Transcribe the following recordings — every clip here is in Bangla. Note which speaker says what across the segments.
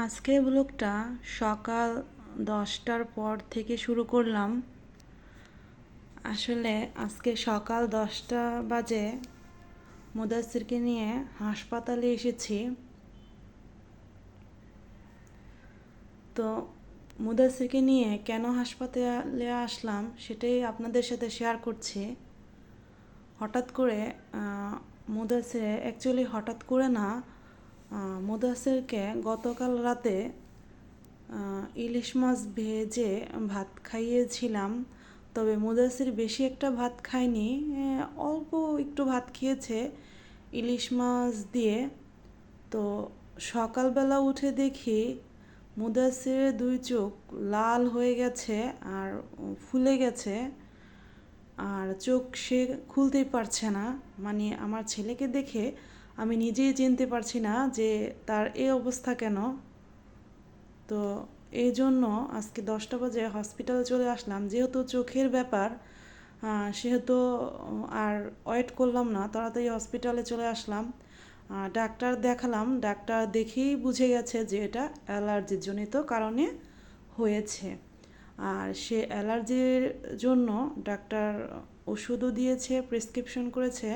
Speaker 1: আজকের ব্লগটা সকাল দশটার পর থেকে শুরু করলাম। আসলে আজকে সকাল দশটা বাজে। মুদাসিরকে নিয়ে হাসপাতালে এসেছি। তো মুদাসিরকে নিয়ে কেন হাসপাতালে আসলাম সেটাই আপনাদের সাথে শেয়ার করছি। হঠাৎ করে মুদাসির অ্যাকচুয়ালি হঠাৎ করে না মুদাসিরকে গতকাল রাতে ইলিশ মাছ ভেজে ভাত খাইয়েছিলাম। তবে মুদাসির বেশি একটা ভাত খায়নি অল্প একটু ভাত খেয়েছে ইলিশ মাছ দিয়ে। তো সকালবেলা উঠে দেখি মুদাসিরের দুই চোখ লাল হয়ে গেছে আর ফুলে গেছে। আর চোখ সে খুলতেই পারছে না। মানে আমার ছেলেকে দেখে আমি নিজেই চিনতে পারছি না যে তার এই অবস্থা কেন। তো এই জন্য আজকে দশটা বাজে হসপিটালে চলে আসলাম। যেহেতু চোখের ব্যাপার সেহেতু, আর ওয়েট করলাম না, তাড়াতাড়ি হসপিটালে চলে আসলাম। ডাক্তার দেখালাম, ডাক্তার দেখেই বুঝে গেছে যে এটা অ্যালার্জির জনিত কারণে হয়েছে। আর সে অ্যালার্জির জন্য ডাক্তার ওষুধও দিয়েছে প্রেসক্রিপশন করেছে।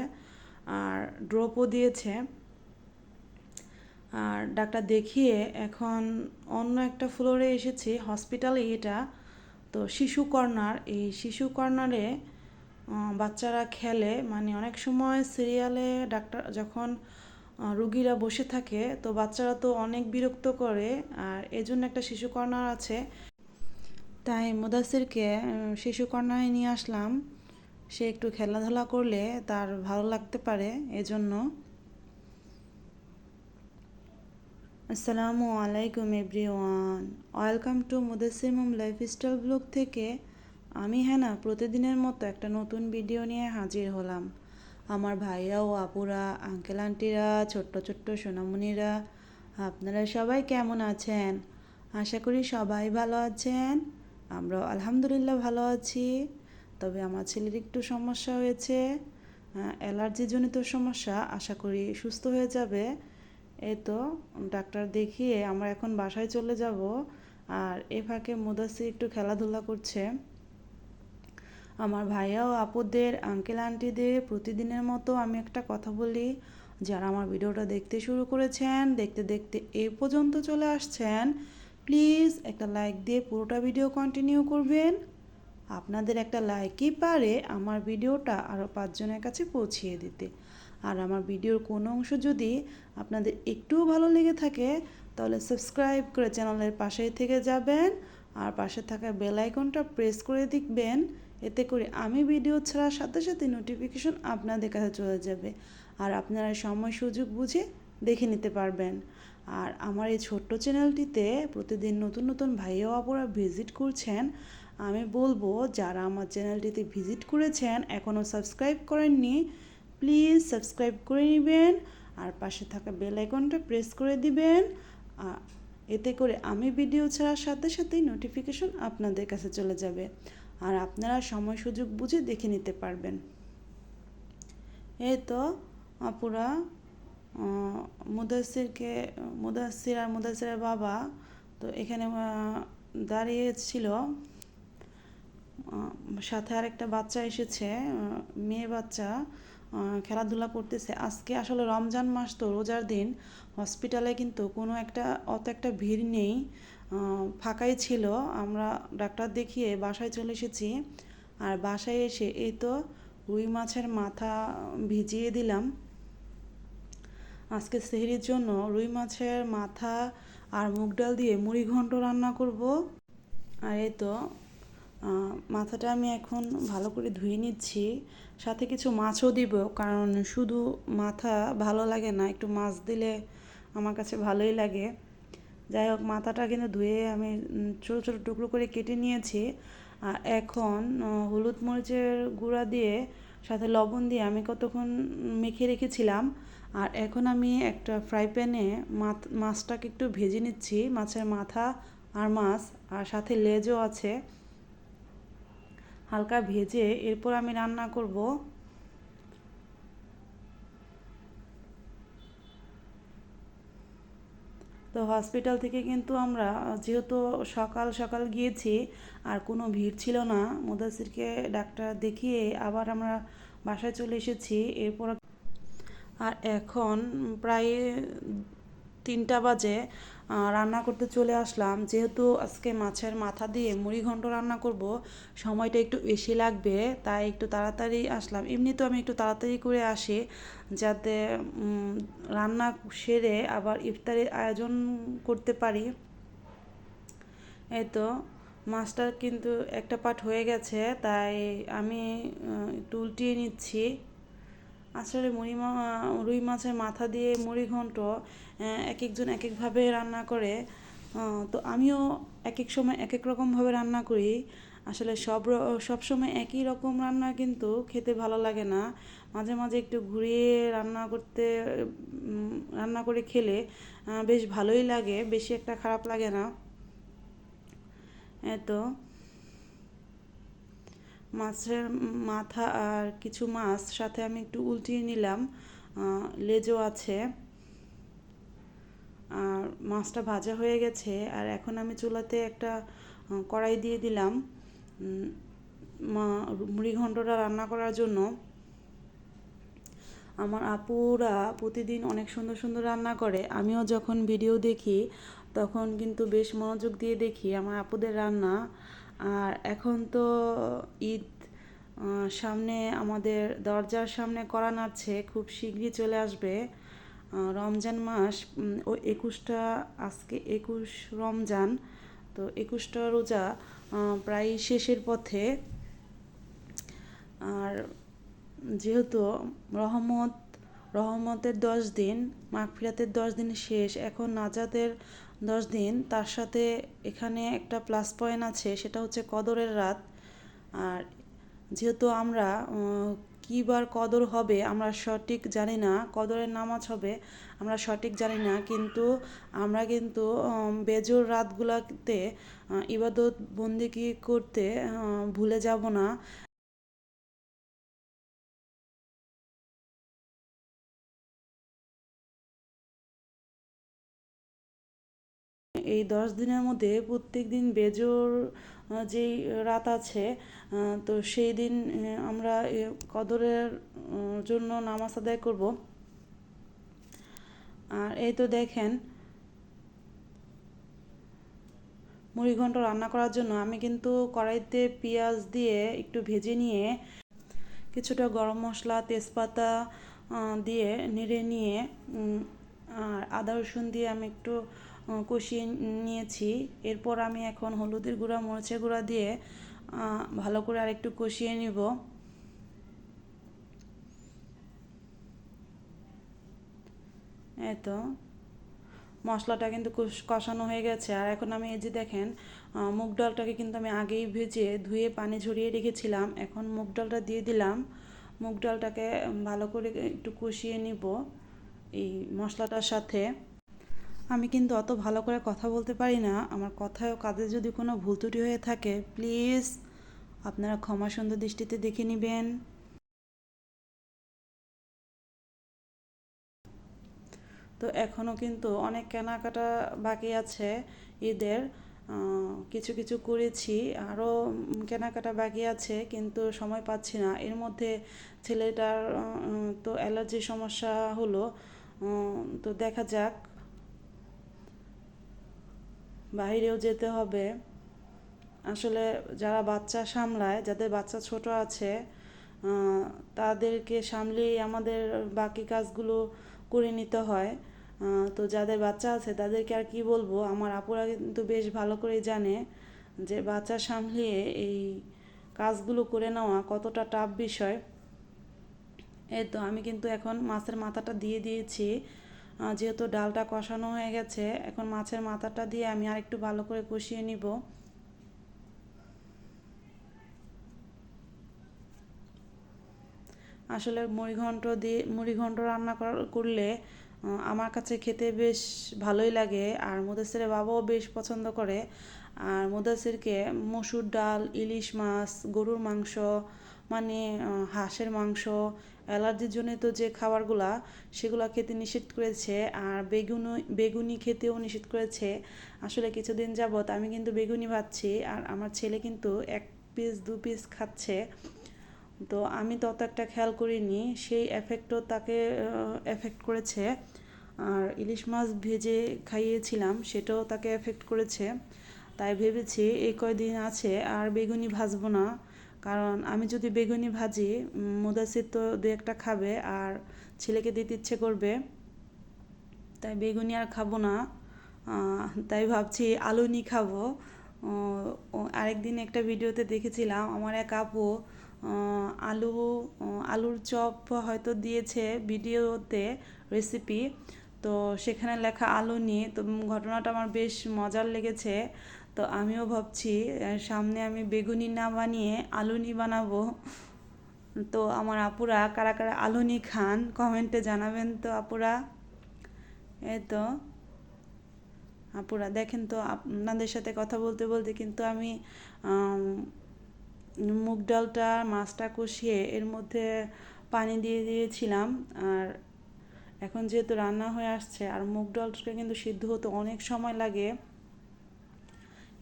Speaker 1: আর ড্রপও দিয়েছে। আর ডাক্তার দেখিয়ে এখন অন্য একটা ফ্লোরে এসেছি হসপিটালে এটা। তো শিশু কর্নার, এই শিশু কর্নারে বাচ্চারা খেলে। মানে অনেক সময় সিরিয়ালে ডাক্তার যখন রুগীরা বসে থাকে, তো বাচ্চারা তো অনেক বিরক্ত করে। আর এজন্য একটা শিশু কর্নার আছে। তাই মুদাসিরকে শিশু কর্নারে নিয়ে আসলাম। সে একটু খেলাধুলা করলে তার ভালো লাগতে পারে, এজন্য। আসসালামু আলাইকুম এভরিওয়ান। ওয়েলকাম টু মুদাসির মোম লাইফস্টাইল ব্লগ থেকে আমি হ্যাঁ না প্রতিদিনের মতো একটা নতুন ভিডিও নিয়ে হাজির হলাম। আমার ভাইরা ও আপুরা, আঙ্কেল আন্টিরা, ছোট্ট ছোট্ট সোনামণিরা, আপনারা সবাই কেমন আছেন? আশা করি সবাই ভালো আছেন। আমরাও আলহামদুলিল্লাহ ভালো আছি। তবে আমার ছেলের একটু সমস্যা হয়েছে অ্যালার্জিজনিত সমস্যা, আশা করি সুস্থ হয়ে যাবে। এই তো, ডাক্তার দেখিয়ে আমরা এখন বাসায় চলে যাব। আর এ ফাঁকে মুদাসি একটু খেলাধুলা করছে। আমার ভাইয়া ও আপুদের আঙ্কেল আন্টিদের প্রতিদিনের মতো আমি একটা কথা বলি। যারা আমার ভিডিওটা দেখতে শুরু করেছেন, দেখতে দেখতে এ পর্যন্ত চলে আসছেন প্লিজ একটা লাইক দিয়ে পুরোটা ভিডিও কন্টিনিউ করবেন। আপনাদের একটা লাইকই পারে আমার ভিডিওটা আরও পাঁচজনের কাছে পৌঁছিয়ে দিতে। আর আমার ভিডিওর কোনো অংশ যদি আপনাদের একটুও ভালো লেগে থাকে, তাহলে সাবস্ক্রাইব করে চ্যানেলের পাশেই থেকে যাবেন আর পাশে থাকা বেল আইকনটা প্রেস করে দেখবেন। এতে করে আমি ভিডিও ছাড়ার সাথে সাথে নোটিফিকেশন আপনাদের কাছে চলে যাবে আর আপনারা সময় সুযোগ বুঝে দেখে নিতে পারবেন। আর আমার এই ছোট্ট চ্যানেলটিতে প্রতিদিন নতুন নতুন ভাইয়া আপুরা ভিজিট করছেন আমি বলব, যারা আমার চ্যানেলটিতে ভিজিট করেছেন, এখনও সাবস্ক্রাইব করেননি, প্লিজ সাবস্ক্রাইব করে নেবেন, আর পাশে থাকা বেল আইকনটা প্রেস করে দিবেন এতে করে আমি ভিডিও ছাড়ার সাথে সাথেই নোটিফিকেশন আপনাদের কাছে চলে যাবে, আর আপনারা সময় সুযোগ বুঝে দেখে নিতে পারবেন। এই তো, আপুরা মুদাসিরকে, মুদাসির আর মুদাসিরের বাবা, তো এখানে দাঁড়িয়েছিল সাথে আরেকটা বাচ্চা এসেছে মেয়ে বাচ্চা খেলাধুলা করতেছে। আজকে আসলে রমজান মাস তো, রোজার দিন। হসপিটালে কিন্তু কোনো একটা, অত একটা ভিড় নেই। ফাঁকাই ছিল। আমরা ডাক্তার দেখিয়ে বাসায় চলে এসেছি। আর বাসায় এসে এই তো রুই মাছের মাথা ভিজিয়ে দিলাম। আজকে সেহরির জন্য রুই মাছের মাথা আর মুগ ডাল দিয়ে মুড়ি ঘন্ট রান্না করব। আর এই তো মাথাটা আমি এখন ভালো করে ধুয়ে নিচ্ছি। সাথে কিছু মাছও দিব, কারণ শুধু মাথা ভালো লাগে না, একটু মাছ দিলে আমার কাছে ভালোই লাগে। যাই হোক, মাথাটা কিন্তু ধুয়ে আমি ছোটো ছোটো টুকরো করে কেটে নিয়েছি। আর এখন হলুদ মরিচের গুঁড়া দিয়ে, সাথে লবণ দিয়ে আমি কতক্ষণ মেখে রেখেছিলাম। আর এখন আমি একটা ফ্রাই প্যানে মাছটাকে একটু ভেজে নিচ্ছি, মাছের মাথা আর মাছ, আর সাথে লেজও আছে। হালকা ভেজে এরপর আমি রান্না করব। তো হসপিটাল থেকে কিন্তু আমরা, যেহেতু সকাল সকাল গিয়েছি, আর কোনো ভিড় ছিল না, মুদাসিরকে ডাক্তার দেখিয়ে আবার আমরা বাসায় চলে এসেছি। এরপর আর এখন প্রায় তিনটা বাজে রান্না করতে চলে আসলাম। যেহেতু আজকে মাছের মাথা দিয়ে মুড়ি ঘন্ট রান্না করব, সময়টা একটু বেশি লাগবে, তাই একটু তাড়াতাড়ি আসলাম। এমনি তো আমি একটু তাড়াতাড়ি করে আসি, যাতে রান্না সেরে আবার ইফতারের আয়োজন করতে পারি। এই তো মাছটা কিন্তু একটা পাট হয়ে গেছে, তাই আমি একটু উল্টিয়ে নিচ্ছি। আসলে মুড়ি মা, রুই মাছের মাথা দিয়ে মুড়ি ঘন্ট এক একজন এক একভাবে রান্না করে। তো আমিও এক এক সময় এক এক রকমভাবে রান্না করি। আসলে সব সব সময় একই রকম রান্না কিন্তু খেতে ভালো লাগে না। মাঝে মাঝে একটু ঘুরিয়ে রান্না করতে রান্না করে খেলে বেশ ভালোই লাগে, বেশি একটা খারাপ লাগে না। এই তো মাছের মাথা আর কিছু মাছ সাথে আমি একটু উল্টিয়ে নিলাম। লেজও আছে। আর মাছটা ভাজা হয়ে গেছে। আর এখন আমি চুলাতে একটা কড়াই দিয়ে দিলাম। মা- রান্না করার জন্য। আমার আপুরা প্রতিদিন অনেক সুন্দর সুন্দর রান্না করে। আমিও যখন ভিডিও দেখি, তখন কিন্তু বেশ মনোযোগ দিয়ে দেখি আমার আপুদের রান্না। আর এখন তো ঈদ সামনে আমাদের দরজার সামনে করা নাড়ছে খুব শীঘ্রই চলে আসবে রমজান মাস ও একুশটা, আজকে একুশ রমজান, তো একুশটা রোজা প্রায় শেষের পথে। আর যেহেতু রহমত, রহমতের দশ দিন, মাগফিরাতের দশ দিন শেষ, এখন নাজাতের দশ দিন, তার সাথে এখানে একটা প্লাস পয়েন্ট আছে, সেটা হচ্ছে কদরের রাত। আর যেহেতু আমরা কী বার কদর হবে, আমরা সঠিক জানি না, কদরের নামাজ হবে, আমরা সঠিক জানি না, কিন্তু আমরা কিন্তু বেজোর রাতগুলোতে ইবাদত বন্দিগি করতে ভুলে যাব না। এই দশ দিনের মধ্যে প্রত্যেক দিন বেজোর যেই রাত আছে তো সেই দিন আমরা কদরের জন্য নামাজ আদায় করব। আর এই তো দেখেন মুড়িঘণ্ট রান্না করার জন্য আমি কিন্তু কড়াইতে পেঁয়াজ দিয়ে একটু ভেজে নিয়ে কিছুটা গরম মশলা, তেজপাতা দিয়ে নেড়ে নিয়ে আর আদা রসুন দিয়ে আমি একটু কষিয়ে নিয়েছি। এরপর আমি এখন হলুদের গুঁড়া, মরিচের গুঁড়া দিয়ে ভালো করে আরেকটু কষিয়ে নিব। এতো মশলাটা কিন্তু কষ- কষানো হয়ে গেছে। আর এখন আমি এই যে দেখেন মুগ ডালটাকে কিন্তু আমি আগেই ভেজে ধুয়ে পানি ঝরিয়ে রেখেছিলাম। এখন মুগ ডালটা দিয়ে দিলাম। মুগ ডালটাকে ভালো করে একটু কষিয়ে নিব এই মশলাটার সাথে। আমি কিন্তু অত ভালো করে কথা বলতে পারি না। আমার কথায় ও কাজে যদি কোনো ভুল ত্রুটি হয়ে থাকে, প্লিজ আপনারা ক্ষমা সুন্দর দৃষ্টিতে দেখে নেবেন। তো এখনও কিন্তু অনেক কেনাকাটা বাকি আছে ঈদের। কিছু কিছু করেছি আরও কেনাকাটা বাকি আছে, কিন্তু সময় পাচ্ছি না। এর মধ্যে ছেলেটার তো অ্যালার্জির সমস্যা হলো তো দেখা যাক। বাইরেও যেতে হবে। আসলে যারা বাচ্চা সামলায়, যাদের বাচ্চা ছোট আছে তাদেরকে সামলেই আমাদের বাকি কাজগুলো করে নিতে হয়। তো যাদের বাচ্চা আছে, তাদেরকে আর কি বলব? আমার আপুরা কিন্তু বেশ ভালো করেই জানে যে বাচ্চা সামলিয়ে এই কাজগুলো করে নেওয়া কতটা টাফ বিষয়। এই তো আমি কিন্তু এখন মাছের মাথাটা দিয়ে দিয়েছি। যেহেতু ডালটা কষানো হয়ে গেছে, এখন মাছের মাথাটা দিয়ে আমি আর একটু ভালো করে কষিয়ে নিব। আসলে মুড়িঘণ্ট দিয়ে মুড়িঘণ্ট রান্না কর- করলে আমার কাছে খেতে বেশ ভালোই লাগে, আর মুদাসিরের বাবাও বেশ পছন্দ করে। আর মুদাসিরকে মসুর ডাল, ইলিশ মাছ, গরুর মাংস মানে হাঁসের মাংস, অ্যালার্জির জন্য তো যে খাবারগুলা, সেগুলো খেতে নিষেধ করেছে আর বেগুনি বেগুনি খেতেও নিষেধ করেছে। আসলে কিছুদিন যাবৎ আমি কিন্তু বেগুনি ভাবছি আর আমার ছেলে কিন্তু এক পিস দু পিস খাচ্ছে। তো আমি তত একটা খেয়াল করিনি, সেই এফেক্টও তাকে এফেক্ট করেছে। আর ইলিশ মাছ ভেজে খাইয়েছিলাম, সেটাও তাকে এফেক্ট করেছে। তাই ভেবেছি এই কয়দিন আছে আর বেগুনি ভাজবো না। কারণ আমি যদি বেগুনি ভাজি মুদাসির তো দু একটা খাবে আর ছেলেকে দিতে ইচ্ছে করবে, তাই বেগুনি আর খাব না। তাই ভাবছি আলু নি খাব আরেকদিন একটা ভিডিওতে দেখেছিলাম আমার এক আপু আলু আলুর চপ হয়তো দিয়েছে ভিডিওতে রেসিপি তো সেখানে লেখা আলু নিয়ে তো ঘটনাটা আমার বেশ মজার লেগেছে। তো আমিও ভাবছি সামনে আমি বেগুনি না বানিয়ে আলুনি বানাবো। তো আমার আপুরা কারা কারা আলুনি খান কমেন্টে জানাবেন তো আপুরা। এই তো, আপুরা দেখেন তো আপনাদের সাথে কথা বলতে বলতে কিন্তু আমি, মুগ ডালটা, মাছটা কষিয়ে এর মধ্যে পানি দিয়ে দিয়েছিলাম। আর এখন যেহেতু রান্না হয়ে আসছে, আর মুগ ডালটা কিন্তু সিদ্ধ হতে অনেক সময় লাগে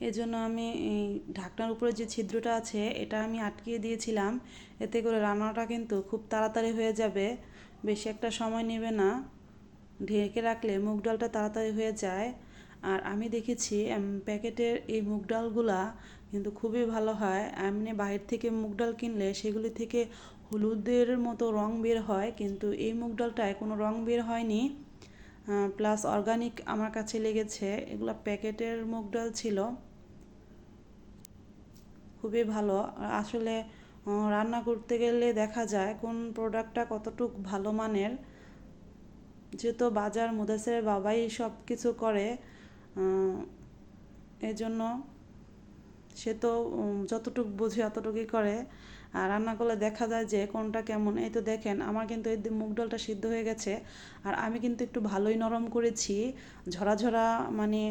Speaker 1: এজন্য আমি এই ঢাকনার উপরে যে ছিদ্রটা আছে, এটা আমি আটকিয়ে দিয়েছিলাম। এতে করে রান্নাটা কিন্তু খুব তাড়াতাড়ি হয়ে যাবে। বেশি একটা সময় নেবে না। ঢেকে রাখলে মুগ ডালটা তাড়াতাড়ি হয়ে যায়। আর আমি দেখেছি প্যাকেটের এই মুগ ডালগুলা কিন্তু খুবই ভালো হয়। এমনি বাইরে থেকে মুগ ডাল কিনলে সেগুলি থেকে হলুদের মতো রং বের হয়, কিন্তু এই মুগ ডালটায় কোনো রং বের হয়নি। প্লাস অর্গানিক আমার কাছে লেগেছে, এগুলো প্যাকেটের মুগ ডাল ছিল। খুবই ভালো। আসলে রান্না করতে গেলে দেখা যায় কোন প্রোডাক্টটা কতটুক ভালো মানের। যেহেতু বাজার মুদাসের বাবাই সব কিছু করে এজন্য সে তো যতটুকু বুঝে অতটুকুই করে। আর রান্না করলে দেখা যায় যে কোনটা কেমন, এই তো দেখেন আমার কিন্তু এই মুগ ডালটা সিদ্ধ হয়ে গেছে। আর আমি কিন্তু একটু ভালোই নরম করেছি, ঝরা ঝরা মানে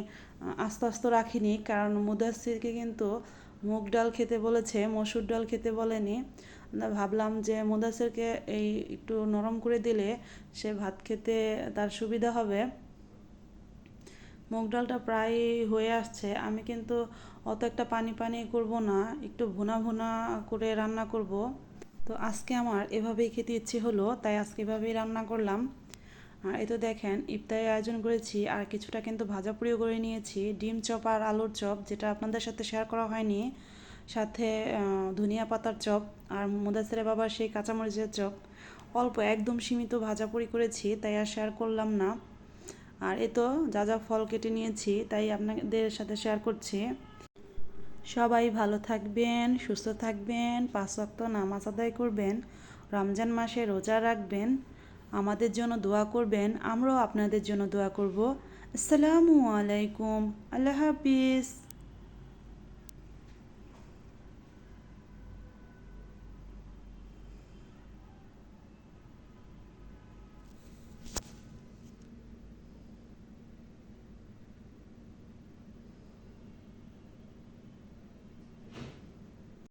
Speaker 1: আস্তে আস্তে রাখিনি কারণ মুদাসিরকে কিন্তু মুগ ডাল খেতে বলেছে, মসুর ডাল খেতে বলেনি। ভাবলাম যে মুদাসিরকে এই একটু নরম করে দিলে সে ভাত খেতে তার সুবিধা হবে। মুগ ডালটা প্রায় হয়ে আসছে। আমি কিন্তু অত একটা পানি পানি করব না, একটু ভুনা ভুনা করে রান্না করব। তো আজকে আমার এভাবেই খেতে ইচ্ছে হলো, তাই আজকে এভাবেই রান্না করলাম। আর এই তো দেখেন, ইফতারের আয়োজন করেছি, আর কিছুটা কিন্তু ভাজা পুড়িও করে নিয়েছি। ডিম চপ আর আলুর চপ, যেটা আপনাদের সাথে শেয়ার করা হয়নি। সাথে ধনিয়া পাতার চপ আর মুদাসেরা বাবার সেই কাঁচামরিচের চপ। অল্প একদম সীমিত ভাজা ভাজাপুরি করেছি, তাই আর শেয়ার করলাম না। আর এ তো যা যা ফল কেটে নিয়েছি, তাই আপনাদের সাথে শেয়ার করছি। সবাই ভালো থাকবেন, সুস্থ থাকবেন, পাঁচ ওয়াক্ত নামাজ আদায় করবেন, রমজান মাসে রোজা রাখবেন, আমাদের জন্য দোয়া করবেন, আমরাও আপনাদের জন্য দোয়া করব। আসসালামু আলাইকুম, আল্লাহ হাফিজ।